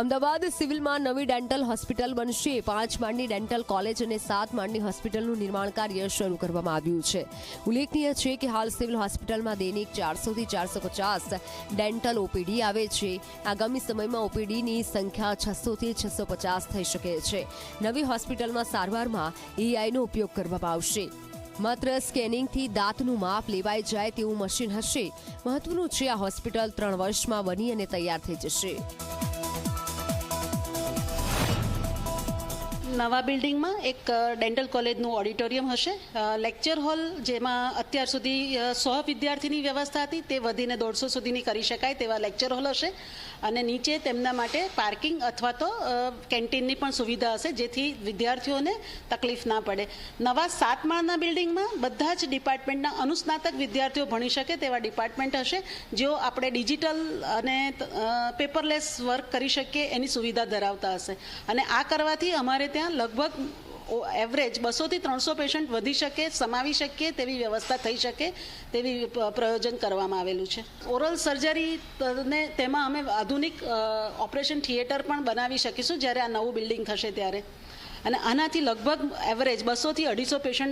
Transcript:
અમદાવાદ સિવિલમાં નવી dental hospital બનશે. પાંચ માળની ડેન્ટલ કોલેજ અને સાત માળની હોસ્પિટલનું નિર્માણ કાર્ય શરૂ કરવામાં આવ્યું છે. ઉલ્લેખનીય છે કે હાલ સિવિલ હોસ્પિટલમાં દૈનિક ચારસોથી ચારસો પચાસ ડેન્ટલ ઓપીડી આવે છે. આગામી સમયમાં ઓપીડીની સંખ્યા છસોથી છસો પચાસ થઈ શકે છે. નવી હોસ્પિટલમાં સારવારમાં એઆઈનો ઉપયોગ કરવામાં આવશે. માત્ર સ્કેનિંગથી દાંતનું માપ લેવાઈ જાય તેવું મશીન હશે. મહત્વનું છે આ હોસ્પિટલ ત્રણ વર્ષમાં બની અને તૈયાર થઈ જશે. નવા બિલ્ડિંગમાં એક ડેન્ટલ કોલેજનું ઓડિટોરિયમ હશે. લેક્ચર હોલ જેમાં અત્યાર સુધી સો વિદ્યાર્થીની વ્યવસ્થા હતી, તે વધીને દોઢસો સુધીની કરી શકાય તેવા લેક્ચર હોલ હશે. અને નીચે તેમના માટે પાર્કિંગ અથવા તો કેન્ટીનની પણ સુવિધા હશે, જેથી વિદ્યાર્થીઓને તકલીફ ના પડે. નવા સાત માળના બિલ્ડિંગમાં બધા જ ડિપાર્ટમેન્ટના અનુસ્નાતક વિદ્યાર્થીઓ ભણી શકે તેવા ડિપાર્ટમેન્ટ હશે, જેઓ આપણે ડિજિટલ અને પેપરલેસ વર્ક કરી શકીએ એની સુવિધા ધરાવતા હશે. અને આ કરવાથી અમારે ત્યાં લગભગ એવરેજ બસોથી ત્રણસો પેશન્ટ વધી શકે, સમાવી શકીએ, તેવી વ્યવસ્થા થઈ શકે, તેવી પ્રયોજન કરવામાં આવેલું છે. ઓરલ સર્જરી ને તેમાં અમે આધુનિક ઓપરેશન થિયેટર પણ બનાવી શકીશું જ્યારે આ નવું બિલ્ડિંગ થશે ત્યારે. અને આનાથી લગભગ એવરેજ બસોથી અઢીસો પેશન્ટ